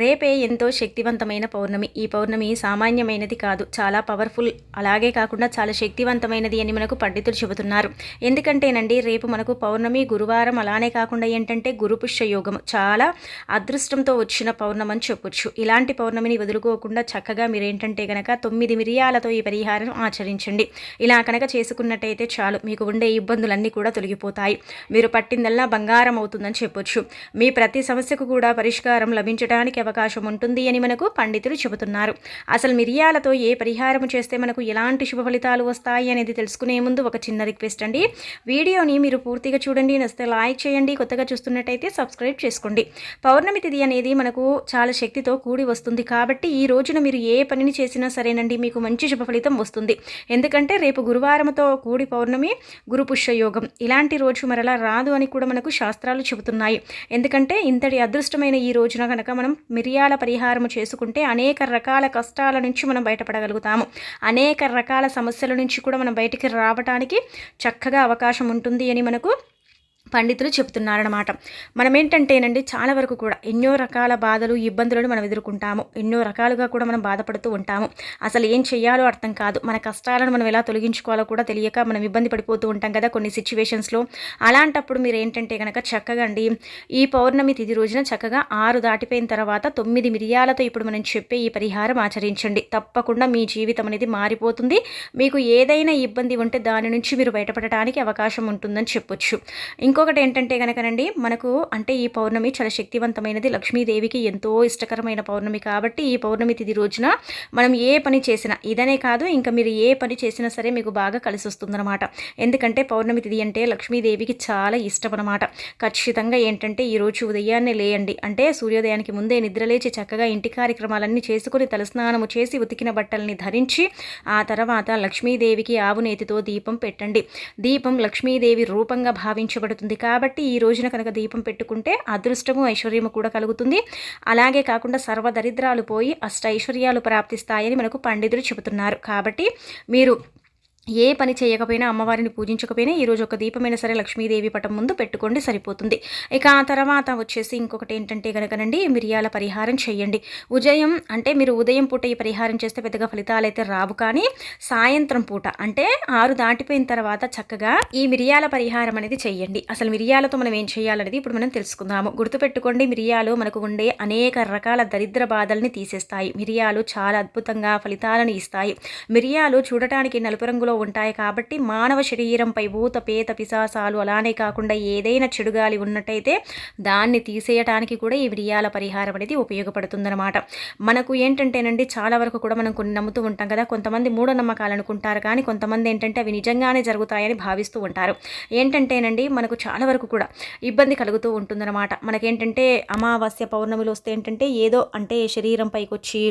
రేపే ఎంతో శక్తివంతమైన పౌర్ణమి. ఈ పౌర్ణమి సామాన్యమైనది కాదు చాలా పవర్ఫుల్. అలాగే కాకుండా చాలా శక్తివంతమైనది అని మనకు పండితులు చెబుతున్నారు. ఎందుకంటేనండి రేపు మనకు పౌర్ణమి గురువారం అలానే కాకుండా ఏంటంటే గురుపుష్య యోగం. చాలా అదృష్టంతో వచ్చిన పౌర్ణమి అని చెప్పొచ్చు. ఇలాంటి పౌర్ణమిని వదులుకోకుండా చక్కగా మీరు ఏంటంటే కనుక తొమ్మిది మిరియాలతో ఈ పరిహారం ఆచరించండి. ఇలా కనుక చేసుకున్నట్టయితే చాలు మీకు ఉండే ఇబ్బందులన్నీ కూడా తొలగిపోతాయి. మీరు పట్టిందల్లా బంగారం అవుతుందని చెప్పొచ్చు. మీ ప్రతి సమస్యకు కూడా పరిష్కారం లభించడానికి అవకాశం ఉంటుంది అని మనకు పండితులు చెబుతున్నారు. అసలు మిరియాలతో ఏ పరిహారం చేస్తే మనకు ఎలాంటి శుభ ఫలితాలు వస్తాయి అనేది తెలుసుకునే ముందు ఒక చిన్న రిక్వెస్ట్ అండి. వీడియోని మీరు పూర్తిగా చూడండి నచ్చితే లైక్ చేయండి కొత్తగా చూస్తున్నట్టయితే సబ్స్క్రైబ్ చేసుకోండి. పౌర్ణమి తిథి అనేది మనకు చాలా శక్తితో కూడి వస్తుంది కాబట్టి ఈ రోజున మీరు ఏ పనిని చేసినా సరేనండి మీకు మంచి శుభ ఫలితం వస్తుంది. ఎందుకంటే రేపు గురువారంతో కూడి పౌర్ణమి గురు పుష్యయోగం ఇలాంటి రోజు మరలా రాదు అని కూడా మనకు శాస్త్రాలు చెబుతున్నాయి. ఎందుకంటే ఇంతటి అదృష్టమైన ఈ రోజున కనుక మనం మిరియాల పరిహారం చేసుకుంటే అనేక రకాల కష్టాల నుంచి మనం బయటపడగలుగుతాము. అనేక రకాల సమస్యల నుంచి కూడా మనం బయటికి రావడానికి చక్కగా అవకాశం ఉంటుంది అని మనకు పండితులు చెప్తున్నారనమాట మనం ఏంటంటేనండి చాలా వరకు కూడా ఎన్నో రకాల బాధలు ఇబ్బందులను మనం ఎదుర్కొంటాము. ఎన్నో రకాలుగా కూడా మనం బాధపడుతూ ఉంటాము. అసలు ఏం చేయాలో అర్థం కాదు. మన కష్టాలను మనం ఎలా తొలగించుకోవాలో కూడా తెలియక మనం ఇబ్బంది పడిపోతూ ఉంటాం కదా కొన్ని సిచ్యువేషన్స్లో. అలాంటప్పుడు మీరు ఏంటంటే కనుక చక్కగా అండి ఈ పౌర్ణమి తిథి రోజున చక్కగా ఆరు దాటిపోయిన తర్వాత తొమ్మిది మిరియాలతో ఇప్పుడు మనం చెప్పే ఈ పరిహారం ఆచరించండి. తప్పకుండా మీ జీవితం అనేది మారిపోతుంది. మీకు ఏదైనా ఇబ్బంది ఉంటే దాని నుంచి మీరు బయటపడటానికి అవకాశం ఉంటుందని చెప్పొచ్చు. ఇంకో ఇంకొకటి ఏంటంటే కనుకనండి మనకు అంటే ఈ పౌర్ణమి చాలా శక్తివంతమైనది. లక్ష్మీదేవికి ఎంతో ఇష్టకరమైన పౌర్ణమి కాబట్టి ఈ పౌర్ణమి తిది రోజున మనం ఏ పని చేసినా ఇదనే కాదు ఇంకా మీరు ఏ పని చేసినా సరే మీకు బాగా కలిసి వస్తుందన్నమాట ఎందుకంటే పౌర్ణమి తిది అంటే లక్ష్మీదేవికి చాలా ఇష్టం అనమాట ఖచ్చితంగా ఏంటంటే ఈరోజు ఉదయాన్నే లేయండి. అంటే సూర్యోదయానికి ముందే నిద్రలేచి చక్కగా ఇంటి కార్యక్రమాలన్నీ చేసుకుని తలస్నానము చేసి ఉతికిన బట్టల్ని ధరించి ఆ తర్వాత లక్ష్మీదేవికి ఆవు నేతితో దీపం పెట్టండి. దీపం లక్ష్మీదేవి రూపంగా భావించబడుతుంది. ఉంటుంది. కాబట్టి ఈ రోజున కనుక దీపం పెట్టుకుంటే అదృష్టము ఐశ్వర్యము కూడా కలుగుతుంది. అలాగే కాకుండా సర్వదరిద్రాలు పోయి అష్ట ఐశ్వర్యాలు ప్రాప్తిస్తాయని మనకు పండితులు చెబుతున్నారు. కాబట్టి మీరు ఏ పని చేయకపోయినా అమ్మవారిని పూజించకపోయినా ఈరోజు ఒక దీపమైన సరే లక్ష్మీదేవి పటం ముందు పెట్టుకోండి సరిపోతుంది. ఇక ఆ తర్వాత వచ్చేసి ఇంకొకటి ఏంటంటే కనుకనండి మిరియాల పరిహారం చేయండి. ఉదయం అంటే మీరు ఉదయం పూట ఈ పరిహారం చేస్తే పెద్దగా ఫలితాలు అయితే రావు కానీ సాయంత్రం పూట అంటే ఆరు దాటిపోయిన తర్వాత చక్కగా ఈ మిరియాల పరిహారం అనేది చేయండి. అసలు మిరియాలతో మనం ఏం చేయాలనేది ఇప్పుడు మనం తెలుసుకుందాము. గుర్తుపెట్టుకోండి మిరియాలు మనకు ఉండే అనేక రకాల దరిద్ర బాధల్ని తీసేస్తాయి. మిరియాలు చాలా అద్భుతంగా ఫలితాలను ఇస్తాయి. మిరియాలు చూడటానికి నలుపు రంగులో స్థితిలో ఉంటాయి కాబట్టి మానవ శరీరంపై భూత పేత పిశాసాలు అలానే కాకుండా ఏదైనా చెడుగాలి ఉన్నట్టయితే దాన్ని తీసేయటానికి కూడా ఈ విరియాల పరిహారం అనేది ఉపయోగపడుతుందన్నమాట. మనకు ఏంటంటేనండి చాలా వరకు కూడా మనం కొన్ని నమ్ముతూ ఉంటాం కదా కొంతమంది మూఢనమ్మకాలు అనుకుంటారు కానీ కొంతమంది ఏంటంటే అవి నిజంగానే జరుగుతాయని భావిస్తూ ఉంటారు. ఏంటంటేనండి మనకు చాలా వరకు కూడా ఇబ్బంది కలుగుతూ ఉంటుందన్నమాట. మనకేంటంటే అమావాస్య పౌర్ణమిలు వస్తే ఏంటంటే ఏదో అంటే శరీరం పైకి వచ్చి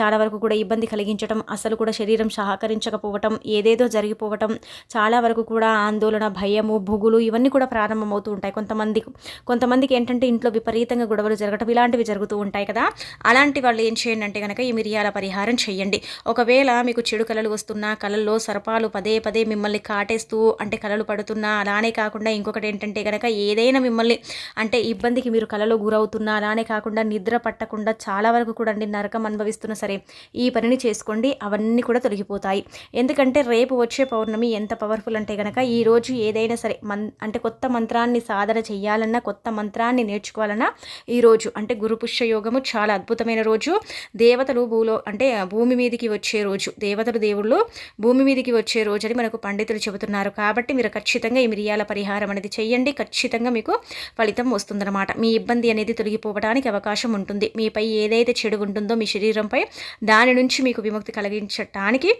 చాలా వరకు కూడా ఇబ్బంది కలిగించడం అసలు కూడా శరీరం సహకరించకపోవటం ఏదో ఏదేదో జరిగిపోవటం చాలా వరకు కూడా ఆందోళన భయము భుగులు ఇవన్నీ కూడా ప్రారంభమవుతూ ఉంటాయి. కొంతమందికి కొంతమందికి ఏంటంటే ఇంట్లో విపరీతంగా గొడవలు జరగటం ఇలాంటివి జరుగుతూ ఉంటాయి కదా. అలాంటి వాళ్ళు ఏం చేయండి అంటే కనుక ఈ మిరియాల పరిహారం చేయండి ఒకవేళ మీకు చెడు కళలు వస్తున్నా కళల్లో సర్పాలు పదే పదే మిమ్మల్ని కాటేస్తూ అంటే కళలు పడుతున్నా అలానే కాకుండా ఇంకొకటి ఏంటంటే కనుక ఏదైనా మిమ్మల్ని అంటే ఇబ్బందికి మీరు కళలో గురవుతున్నా అలానే కాకుండా నిద్ర పట్టకుండా చాలా వరకు కూడా అండి నరకం అనుభవిస్తున్నా సరే ఈ పనిని చేసుకోండి. అవన్నీ కూడా తొలగిపోతాయి. ఎందుకంటే రేపు వచ్చే పౌర్ణమి ఎంత పవర్ఫుల్ అంటే కనుక ఈరోజు ఏదైనా సరే మన్ అంటే కొత్త మంత్రాన్ని సాధన చేయాలన్నా కొత్త మంత్రాన్ని నేర్చుకోవాలన్నా ఈరోజు అంటే గురుపుష్య యోగము చాలా అద్భుతమైన రోజు. దేవతలు భూలో అంటే భూమి మీదకి వచ్చే రోజు దేవతలు దేవుళ్ళు భూమి మీదకి వచ్చే రోజు అని మనకు పండితులు చెబుతున్నారు. కాబట్టి మీరు ఖచ్చితంగా ఈ మిరియాల పరిహారం అనేది చేయండి ఖచ్చితంగా మీకు ఫలితం వస్తుందన్నమాట. మీ ఇబ్బంది అనేది తొలగిపోవడానికి అవకాశం ఉంటుంది. మీపై ఏదైతే చెడు ఉంటుందో మీ శరీరంపై దాని నుంచి మీకు విముక్తి కలిగించటానికి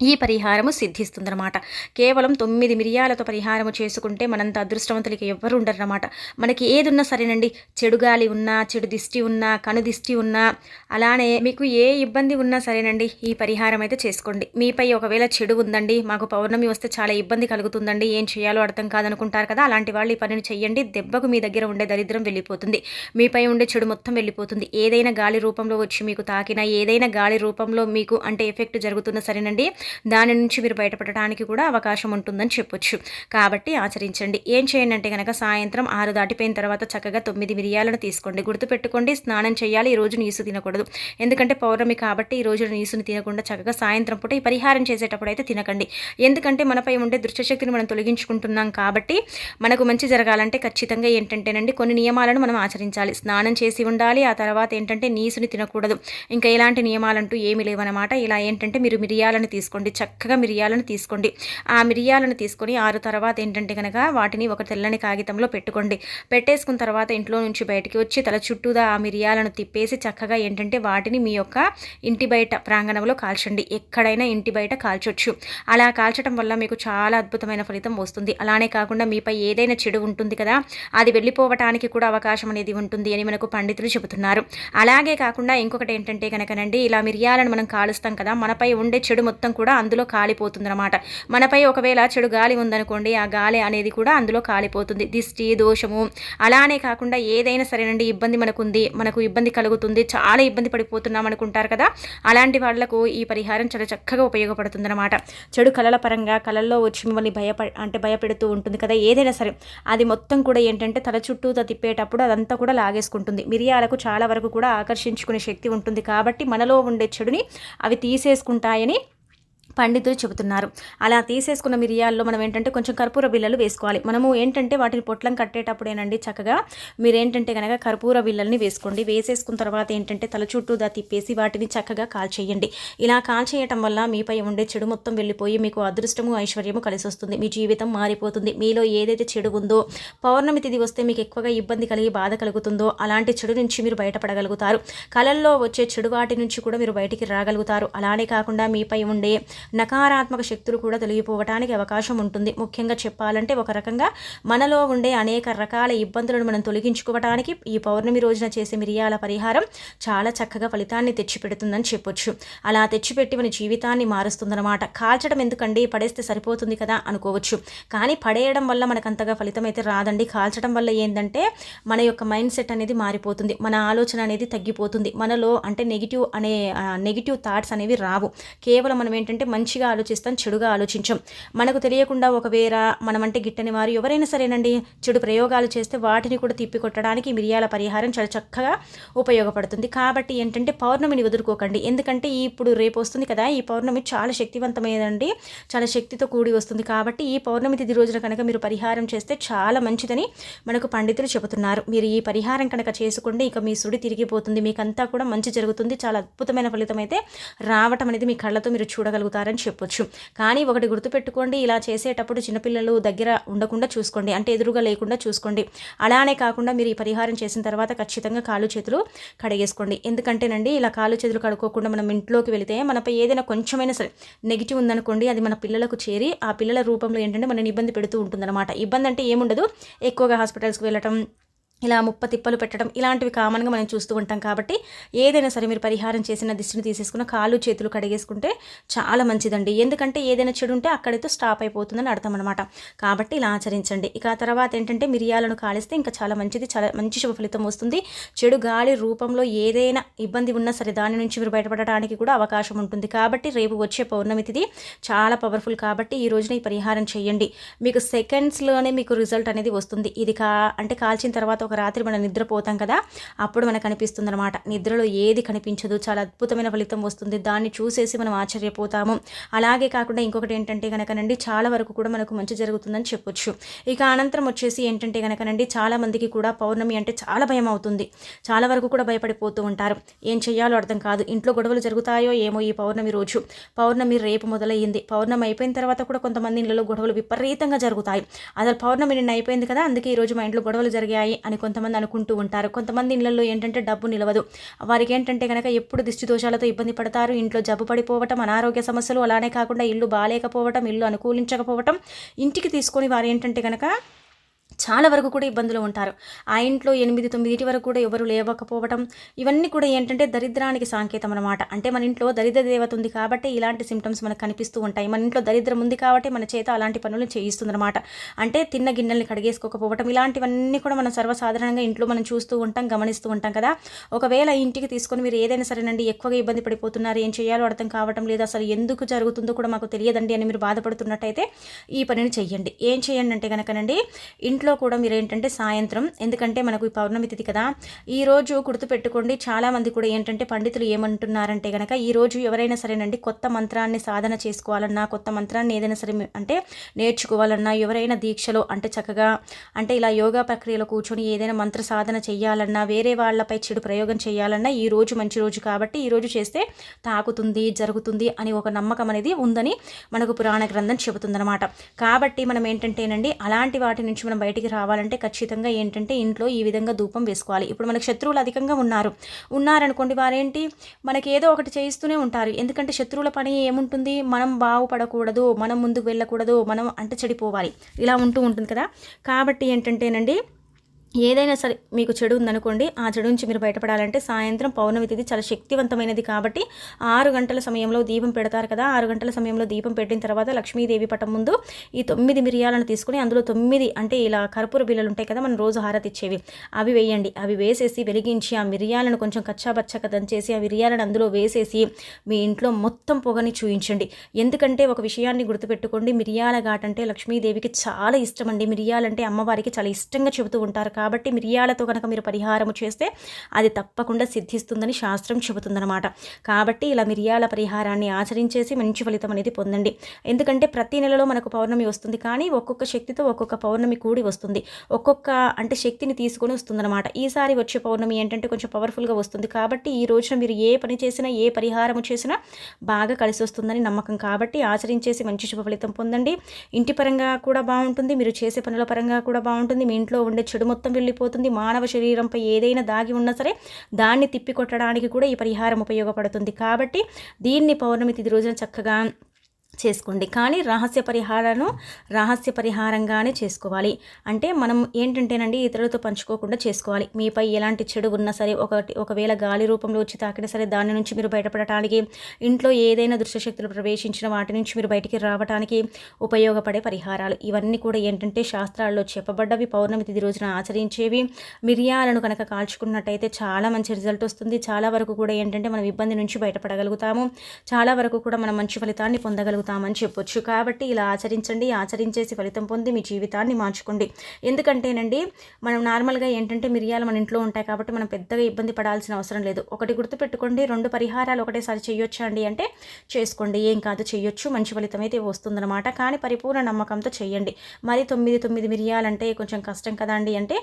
ఈ పరిహారము సిద్ధిస్తుందన్నమాట. కేవలం తొమ్మిది మిరియాలతో పరిహారము చేసుకుంటే మనంత అదృష్టవంతులకి ఎవ్వరు ఉండరన్నమాట. మనకి ఏదున్నా సరేనండి. చెడు గాలి ఉన్నా చెడు దిష్టి ఉన్నా కను దిష్టి ఉన్నా అలానే మీకు ఏ ఇబ్బంది ఉన్నా సరేనండి. ఈ పరిహారం అయితే చేసుకోండి. మీపై ఒకవేళ చెడు ఉందండి మాకు పౌర్ణమి వస్తే చాలా ఇబ్బంది కలుగుతుందండి. ఏం చేయాలో అర్థం కాదనుకుంటారు కదా అలాంటి వాళ్ళు ఈ పనిని చెయ్యండి. దెబ్బకు మీ దగ్గర ఉండే దరిద్రం వెళ్ళిపోతుంది. మీపై ఉండే చెడు మొత్తం వెళ్ళిపోతుంది. ఏదైనా గాలి రూపంలో వచ్చి మీకు తాకినా ఏదైనా గాలి రూపంలో మీకు అంటే ఎఫెక్ట్ జరుగుతున్నా సరేనండి. దాని నుంచి మీరు బయటపడటానికి కూడా అవకాశం ఉంటుందని చెప్పొచ్చు. కాబట్టి ఆచరించండి. ఏం చేయండి అంటే కనుక సాయంత్రం ఆరు దాటిపోయిన తర్వాత చక్కగా తొమ్మిది మిరియాలను తీసుకోండి. గుర్తుపెట్టుకోండి స్నానం చేయాలి ఈ రోజు నీసు తినకూడదు. ఎందుకంటే పౌర్ణమి కాబట్టి ఈ రోజు నీసుని తినకుండా చక్కగా సాయంత్రం పూట ఈ పరిహారం చేసేటప్పుడు అయితే తినకండి. ఎందుకంటే మనపై ఉండే దృష్టశక్తిని మనం తొలగించుకుంటున్నాం కాబట్టి మనకు మంచి జరగాలంటే ఖచ్చితంగా ఏంటంటేనండి కొన్ని నియమాలను మనం ఆచరించాలి. స్నానం చేసి ఉండాలి ఆ తర్వాత ఏంటంటే నీసుని తినకూడదు. ఇంకా ఎలాంటి నియమాలంటూ ఏమీ లేవన్నమాట. ఇలా ఏంటంటే మీరు మిరియాలను తీసుకోండి చక్కగా మిరియాలను తీసుకోండి. ఆ మిరియాలను తీసుకొని ఆరు తర్వాత ఏంటంటే కనుక వాటిని ఒక తెల్లని కాగితంలో పెట్టుకోండి. పెట్టేసుకున్న తర్వాత ఇంట్లో నుంచి బయటికి వచ్చి తల చుట్టూదా ఆ మిరియాలను తిప్పేసి చక్కగా ఏంటంటే వాటిని మీ యొక్క ఇంటి బయట ప్రాంగణంలో కాల్చండి. ఎక్కడైనా ఇంటి బయట కాల్చొచ్చు. అలా కాల్చడం వల్ల మీకు చాలా అద్భుతమైన ఫలితం వస్తుంది. అలానే కాకుండా మీపై ఏదైనా చెడు ఉంటుంది కదా అది వెళ్ళిపోవటానికి కూడా అవకాశం అనేది ఉంటుంది అని మనకు పండితులు చెబుతున్నారు. అలాగే కాకుండా ఇంకొకటి ఏంటంటే కనుకనండి ఇలా మిరియాలను మనం కాలుస్తాం కదా మనపై ఉండే చెడు మొత్తం కూడా అందులో కాలిపోతుందన్నమాట. మనపై ఒకవేళ చెడు గాలి ఉందనుకోండి ఆ గాలి అనేది కూడా అందులో కాలిపోతుంది. దిష్టి దోషము అలానే కాకుండా ఏదైనా సరేనండి ఇబ్బంది మనకుంది మనకు ఇబ్బంది కలుగుతుంది చాలా ఇబ్బంది పడిపోతున్నాం అనుకుంటారు కదా అలాంటి వాళ్ళకు ఈ పరిహారం చాలా చక్కగా ఉపయోగపడుతుందన్నమాట. చెడు కళల పరంగా కళల్లో వచ్చి మిమ్మల్ని భయప అంటే భయపెడుతూ ఉంటుంది కదా ఏదైనా సరే అది మొత్తం కూడా ఏంటంటే తల చుట్టూ తిప్పేటప్పుడు అదంతా కూడా లాగేసుకుంటుంది. మిరియాలకు చాలా వరకు కూడా ఆకర్షించుకునే శక్తి ఉంటుంది కాబట్టి మనలో ఉండే చెడుని అవి తీసేసుకుంటాయని పండితులు చెబుతున్నారు. అలా తీసేసుకున్న మిరియాల్లో మనం ఏంటంటే కొంచెం కర్పూర బిల్లలు వేసుకోవాలి. మనము ఏంటంటే వాటిని పొట్లం కట్టేటప్పుడేనండి చక్కగా మీరు ఏంటంటే కనుక కర్పూర బిల్లల్ని వేసుకోండి. వేసేసుకున్న తర్వాత ఏంటంటే తల చుట్టూ దా తిప్పేసి వాటిని చక్కగా కాల్చేయండి. ఇలా కాల్చేయటం వల్ల మీపై ఉండే చెడు మొత్తం వెళ్ళిపోయి మీకు అదృష్టము ఐశ్వర్యము కలిసి వస్తుంది మీ జీవితం మారిపోతుంది. మీలో ఏదైతే చెడు ఉందో పౌర్ణమి తిథి వస్తే మీకు ఎక్కువగా ఇబ్బంది కలిగి బాధ కలుగుతుందో అలాంటి చెడు నుంచి మీరు బయటపడగలుగుతారు. కళల్లో వచ్చే చెడు వాటి నుంచి కూడా మీరు బయటికి రాగలుగుతారు. అలానే కాకుండా మీపై ఉండే నకారాత్మక శక్తులు కూడా తొలగిపోవటానికి అవకాశం ఉంటుంది. ముఖ్యంగా చెప్పాలంటే ఒక రకంగా మనలో ఉండే అనేక రకాల ఇబ్బందులను మనం తొలగించుకోవటానికి ఈ పౌర్ణమి రోజున చేసే మిరియాల పరిహారం చాలా చక్కగా ఫలితాన్ని తెచ్చిపెడుతుందని చెప్పొచ్చు. అలా తెచ్చిపెట్టి మన జీవితాన్ని మారుస్తుందన్నమాట. కాల్చడం ఎందుకండి? పడేస్తే సరిపోతుంది కదా అనుకోవచ్చు. కానీ పడేయడం వల్ల మనకు అంతగా ఫలితం అయితే రాదండి. కాల్చడం వల్ల ఏంటంటే మన యొక్క మైండ్ సెట్ అనేది మారిపోతుంది. మన ఆలోచన అనేది తగ్గిపోతుంది. మనలో అంటే నెగిటివ్ అనే నెగిటివ్ థాట్స్ అనేవి రావు. కేవలం మనం ఏంటంటే మంచిగా ఆలోచిస్తాం చెడుగా ఆలోచించాం. మనకు తెలియకుండా ఒకవేళ మనమంటే గిట్టని వారు ఎవరైనా సరేనండి. చెడు ప్రయోగాలు చేస్తే వాటిని కూడా తిప్పికొట్టడానికి మిరియాల పరిహారం చాలా చక్కగా ఉపయోగపడుతుంది. కాబట్టి ఏంటంటే పౌర్ణమిని వదులుకోకండి. ఎందుకంటే ఇప్పుడు రేపు వస్తుంది కదా ఈ పౌర్ణమి చాలా శక్తివంతమైనదండి. చాలా శక్తితో కూడి వస్తుంది. కాబట్టి ఈ పౌర్ణమి తిథి రోజున కనుక మీరు పరిహారం చేస్తే చాలా మంచిదని మనకు పండితులు చెబుతున్నారు. మీరు ఈ పరిహారం కనుక చేసుకోండి ఇక మీ సుడి తిరిగిపోతుంది. మీకంతా కూడా మంచి జరుగుతుంది. చాలా అద్భుతమైన ఫలితం అయితే రావటం అనేది మీ కళ్ళతో మీరు చూడగలుగుతారు. చేస్తారని చెప్పొచ్చు. కానీ ఒకటి గుర్తుపెట్టుకోండి ఇలా చేసేటప్పుడు చిన్నపిల్లలు దగ్గర ఉండకుండా చూసుకోండి. అంటే ఎదురుగా లేకుండా చూసుకోండి. అలానే కాకుండా మీరు ఈ పరిహారం చేసిన తర్వాత ఖచ్చితంగా కాలు చేతులు కడిగేసుకోండి. ఎందుకంటేనండి ఇలా కాలు చేతులు కడుక్కోకుండా మనం ఇంట్లోకి వెళితే మనపై ఏదైనా కొంచెమైనా సరే నెగిటివ్ ఉందనుకోండి అది మన పిల్లలకు చేరి ఆ పిల్లల రూపంలో ఏంటంటే మనని ఇబ్బంది పెడుతూ ఉంటుందన్నమాట. ఇబ్బంది అంటే ఏముండదు. ఎక్కువగా హాస్పిటల్స్కి వెళ్ళటం ఇలా ముప్ప తిప్పలు పెట్టడం ఇలాంటివి కామన్గా మనం చూస్తూ ఉంటాం కాబట్టి ఏదైనా సరే మీరు పరిహారం చేసిన దిష్టిని తీసేసుకున్న కాళ్ళు చేతులు కడిగేసుకుంటే చాలా మంచిదండి. ఎందుకంటే ఏదైనా చెడు ఉంటే అక్కడితో స్టాప్ అయిపోతుందని అర్థం అనమాట కాబట్టి ఇలా ఆచరించండి. ఇక తర్వాత ఏంటంటే మిరియాలను కాలిస్తే ఇంకా చాలా మంచిది చాలా మంచి శుభ ఫలితం వస్తుంది. చెడు గాలి రూపంలో ఏదైనా ఇబ్బంది ఉన్నా సరే దాని నుంచి మీరు బయటపడడానికి కూడా అవకాశం ఉంటుంది. కాబట్టి రేపు వచ్చే పౌర్ణమి తిథి చాలా పవర్ఫుల్ కాబట్టి ఈ రోజున ఈ పరిహారం చేయండి. మీకు సెకండ్స్లోనే మీకు రిజల్ట్ అనేది వస్తుంది. ఇది కా అంటే కాల్చిన తర్వాత ఒక రాత్రి మనం నిద్రపోతాం కదా అప్పుడు మనకు అనిపిస్తుంది అనమాట నిద్రలో ఏది కనిపించదు చాలా అద్భుతమైన ఫలితం వస్తుంది. దాన్ని చూసేసి మనం ఆశ్చర్యపోతాము. అలాగే కాకుండా ఇంకొకటి ఏంటంటే కనుకనండి చాలా వరకు కూడా మనకు మంచి జరుగుతుందని చెప్పొచ్చు. ఇక అనంతరం వచ్చేసి ఏంటంటే కనుకనండి చాలా మందికి కూడా పౌర్ణమి అంటే చాలా భయం అవుతుంది. చాలా వరకు కూడా భయపడిపోతూ ఉంటారు. ఏం చేయాలో అర్థం కాదు. ఇంట్లో గొడవలు జరుగుతాయో ఏమో ఈ పౌర్ణమి రోజు. పౌర్ణమి రేపు మొదలయ్యింది. పౌర్ణమి అయిపోయిన తర్వాత కూడా కొంతమంది ఇళ్ళలో గొడవలు విపరీతంగా జరుగుతాయి. అసలు పౌర్ణమి నిన్న అయిపోయింది కదా అందుకే ఈరోజు మా ఇంట్లో గొడవలు జరిగాయి అని కొంతమంది అనుకుంటూ ఉంటారు. కొంతమంది ఇళ్ళలో ఏంటంటే డబ్బు నిలవదు. వారికి ఏంటంటే కనుక ఎప్పుడు దిష్టి దోషాలతో ఇబ్బంది పడతారు. ఇంట్లో జబ్బు పడిపోవటం అనారోగ్య సమస్యలు అలానే కాకుండా ఇల్లు బాగాలేకపోవటం ఇల్లు అనుకూలించకపోవటం ఇంటికి తీసుకొని వారు ఏంటంటే కనుక చాలా వరకు కూడా ఇబ్బందులు ఉంటారు. ఆ ఇంట్లో ఎనిమిది తొమ్మిదిటి వరకు కూడా ఎవరు లేవకపోవటం ఇవన్నీ కూడా ఏంటంటే దరిద్రానికి సంకేతం అనమాట అంటే మన ఇంట్లో దరిద్ర దేవత ఉంది కాబట్టి ఇలాంటి సిమ్టమ్స్ మనకు కనిపిస్తూ ఉంటాయి. మన ఇంట్లో దరిద్రం ఉంది కాబట్టి మన చేత అలాంటి పనులు చేయిస్తుందన్నమాట అంటే తిన్న గిన్నెల్ని కడిగేసుకోకపోవటం ఇలాంటివన్నీ కూడా మనం సర్వసాధారణంగా ఇంట్లో మనం చూస్తూ ఉంటాం గమనిస్తూ ఉంటాం కదా. ఒకవేళ ఇంటికి తీసుకొని మీరు ఏదైనా సరేనండి ఎక్కువగా ఇబ్బంది పడిపోతున్నారు ఏం చేయాలో అర్థం కావటం లేదు అసలు ఎందుకు జరుగుతుందో కూడా మాకు తెలియదండి అని మీరు బాధపడుతున్నట్టయితే ఈ పనిని చెయ్యండి. ఏం చేయండి అంటే కనుకనండి ఇంట్లో ఇంట్లో కూడా మీరు ఏంటంటే సాయంత్రం ఎందుకంటే మనకు ఈ పౌర్ణమి తిథి కదా ఈ రోజు గుర్తుపెట్టుకోండి చాలామంది కూడా ఏంటంటే పండితులు ఏమంటున్నారంటే కనుక ఈ రోజు ఎవరైనా సరేనండి కొత్త మంత్రాన్ని సాధన చేసుకోవాలన్నా కొత్త మంత్రాన్ని ఏదైనా సరే అంటే నేర్చుకోవాలన్నా ఎవరైనా దీక్షలో అంటే చక్కగా అంటే ఇలా యోగా ప్రక్రియలో కూర్చొని ఏదైనా మంత్ర సాధన చేయాలన్నా వేరే వాళ్ళపై చెడు ప్రయోగం చేయాలన్నా ఈ రోజు మంచి రోజు కాబట్టి ఈ రోజు చేస్తే తాకుతుంది జరుగుతుంది అని ఒక నమ్మకం అనేది ఉందని మనకు పురాణ గ్రంథం చెబుతుందన్నమాట. కాబట్టి మనం ఏంటంటేనండి అలాంటి వాటి నుంచి మనం బయట బయటికి రావాలంటే ఖచ్చితంగా ఏంటంటే ఇంట్లో ఈ విధంగా ధూపం వేసుకోవాలి. ఇప్పుడు మనకు శత్రువులు అధికంగా ఉన్నారు. ఉన్నారనుకోండి వారేంటి? మనకి ఏదో ఒకటి చేయిస్తూనే ఉంటారు. ఎందుకంటే శత్రువుల పని ఏముంటుంది? మనం బాగుపడకూడదు మనం ముందుకు వెళ్ళకూడదు మనం అంట చెడిపోవాలి ఇలా ఉంటూ ఉంటుంది కదా. కాబట్టి ఏంటంటేనండి ఏదైనా సరే మీకు చెడు ఉందనుకోండి ఆ చెడు నుంచి మీరు బయటపడాలంటే సాయంత్రం పౌర్ణమి తిథి చాలా శక్తివంతమైనది కాబట్టి ఆరు గంటల సమయంలో దీపం పెడతారు కదా ఆరు గంటల సమయంలో దీపం పెట్టిన తర్వాత లక్ష్మీదేవి పటం ముందు ఈ తొమ్మిది మిరియాలను తీసుకుని అందులో తొమ్మిది అంటే ఇలా కర్పూర బిల్లలు ఉంటాయి కదా మనం రోజు హారతి ఇచ్చేవి అవి వేయండి. అవి వేసేసి వెలిగించి ఆ మిరియాలను కొంచెం కచ్చాబచ్చక దంచేసి ఆ మిరియాలను అందులో వేసేసి మీ ఇంట్లో మొత్తం పొగని చూయించండి. ఎందుకంటే ఒక విషయాన్ని గుర్తుపెట్టుకోండి మిరియాల ఘాట్ అంటే లక్ష్మీదేవికి చాలా ఇష్టం అండి. మిరియాలంటే అమ్మవారికి చాలా ఇష్టంగా చెబుతూ ఉంటారు కాబట్టి మిరియాలతో కనుక మీరు పరిహారం చేస్తే అది తప్పకుండా సిద్ధిస్తుందని శాస్త్రం చెబుతుందనమాట కాబట్టి ఇలా మిరియాల పరిహారాన్ని ఆచరించేసి మంచి ఫలితం అనేది పొందండి. ఎందుకంటే ప్రతి నెలలో మనకు పౌర్ణమి వస్తుంది కానీ ఒక్కొక్క శక్తితో ఒక్కొక్క పౌర్ణమి కూడి వస్తుంది. ఒక్కొక్క అంటే శక్తిని తీసుకొని వస్తుందన్నమాట. ఈసారి వచ్చే పౌర్ణమి ఏంటంటే కొంచెం పవర్ఫుల్గా వస్తుంది కాబట్టి ఈ రోజున మీరు ఏ పని చేసినా ఏ పరిహారము చేసినా బాగా కలిసి వస్తుందని నమ్మకం. కాబట్టి ఆచరించేసి మంచి శుభ ఫలితం పొందండి. ఇంటి పరంగా కూడా బాగుంటుంది. మీరు చేసే పనుల పరంగా కూడా బాగుంటుంది. మీ ఇంట్లో ఉండే చెడు మొత్తం మొత్తం వెళ్ళిపోతుంది. మానవ శరీరంపై ఏదైనా దాగి ఉన్నా సరే దాన్ని తిప్పికొట్టడానికి కూడా ఈ పరిహారం ఉపయోగపడుతుంది. కాబట్టి దీన్ని పౌర్ణమి తిది రోజున చక్కగా చేసుకోండి. కానీ రహస్య పరిహారాలను రహస్య పరిహారంగానే చేసుకోవాలి. అంటే మనం ఏంటంటేనండి ఇతరులతో పంచుకోకుండా చేసుకోవాలి. మీపై ఎలాంటి చెడు ఉన్నా సరే ఒకటి ఒకవేళ గాలి రూపంలో వచ్చి తాకినా సరే దాని నుంచి మీరు బయటపడటానికి ఇంట్లో ఏదైనా దుష్టశక్తులు ప్రవేశించిన వాటి నుంచి మీరు బయటికి రావడానికి ఉపయోగపడే పరిహారాలు. ఇవన్నీ కూడా ఏంటంటే శాస్త్రాల్లో చెప్పబడ్డవి. పౌర్ణమి తిది రోజున ఆచరించేవి. మిరియాలను కనుక కాల్చుకున్నట్టయితే చాలా మంచి రిజల్ట్ వస్తుంది. చాలా వరకు కూడా ఏంటంటే మనం ఇబ్బంది నుంచి బయటపడగలుగుతాము. చాలా వరకు కూడా మనం మంచి ఫలితాన్ని పొందగలుగుతాం అవుతామని చెప్పొచ్చు. కాబట్టి ఇలా ఆచరించండి ఆచరించేసి ఫలితం పొంది మీ జీవితాన్ని మార్చుకోండి. ఎందుకంటేనండి మనం నార్మల్గా ఏంటంటే మిరియాలు మన ఇంట్లో ఉంటాయి కాబట్టి మనం పెద్దగా ఇబ్బంది పడాల్సిన అవసరం లేదు. ఒకటి గుర్తుపెట్టుకోండి రెండు పరిహారాలు ఒకటేసారి చేయొచ్చా అండి అంటే చేసుకోండి. ఏం కాదు చేయొచ్చు మంచి ఫలితం అయితే వస్తుందన్నమాట. కానీ పరిపూర్ణ నమ్మకంతో చేయండి మరి తొమ్మిది తొమ్మిది మిరియాలంటే కొంచెం కష్టం కదండి అంటే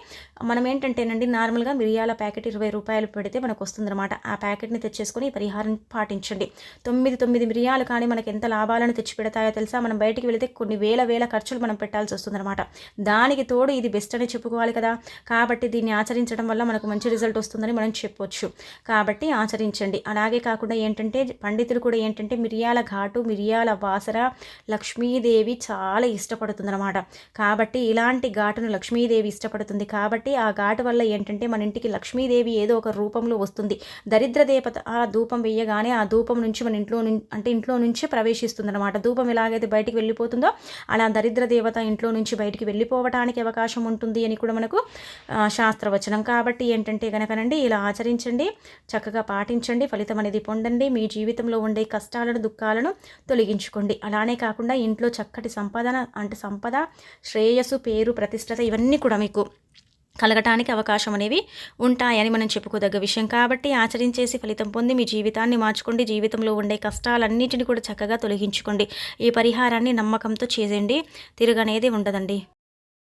మనం ఏంటంటేనండి నార్మల్గా మిరియాల ప్యాకెట్ ఇరవై రూపాయలు పెడితే మనకు వస్తుందన్నమాట. ఆ ప్యాకెట్ని తెచ్చేసుకొని పరిహారం పాటించండి. తొమ్మిది తొమ్మిది మిరియాలు కానీ మనకి ఎంత లాభాలను తెచ్చిపెడతాయో తెలుసా? మనం బయటికి వెళితే కొన్ని వేల వేల ఖర్చులు మనం పెట్టాల్సి వస్తుందన్నమాట. దానికి తోడు ఇది బెస్ట్ అని చెప్పుకోవాలి కదా. కాబట్టి దీన్ని ఆచరించడం వల్ల మనకు మంచి రిజల్ట్ వస్తుందని మనం చెప్పొచ్చు. కాబట్టి ఆచరించండి. అలాగే కాకుండా ఏంటంటే పండితులు కూడా ఏంటంటే మిరియాల ఘాటు మిరియాల వాసర లక్ష్మీదేవి చాలా ఇష్టపడుతుందన్నమాట. కాబట్టి ఇలాంటి ఘాటును లక్ష్మీదేవి ఇష్టపడుతుంది. కాబట్టి ఆ ఘాటు వల్ల ఏంటంటే మన ఇంటికి లక్ష్మీదేవి ఏదో ఒక రూపంలో వస్తుంది. దరిద్ర దేవత ఆ ధూపం వేయగానే ఆ ధూపం నుంచి మన ఇంట్లో అంటే ఇంట్లో నుంచే ప్రవేశిస్తుంది అనమాట ధూపం ఎలాగైతే బయటికి వెళ్ళిపోతుందో అలా దరిద్ర దేవత ఇంట్లో నుంచి బయటికి వెళ్ళిపోవటానికి అవకాశం ఉంటుంది అని కూడా మనకు శాస్త్రవచనం. కాబట్టి ఏంటంటే కనుకనండి ఇలా ఆచరించండి చక్కగా పాటించండి ఫలితం అనేది పొందండి మీ జీవితంలో ఉండే కష్టాలను దుఃఖాలను తొలగించుకోండి. అలానే కాకుండా ఇంట్లో చక్కటి సంపదన అంటే సంపద శ్రేయస్సు పేరు ప్రతిష్టత ఇవన్నీ కూడా మీకు కలగటానికి అవకాశం అనేవి ఉంటాయని మనం చెప్పుకోదగ్గ విషయం కాబట్టి ఆచరించేసి ఫలితం పొంది మీ జీవితాన్ని మార్చుకోండి. జీవితంలో ఉండే కష్టాలన్నింటినీ కూడా చక్కగా తొలగించుకోండి. ఈ పరిహారాన్ని నమ్మకంతో చేసేయండి. తిరగనేది ఉండదండి.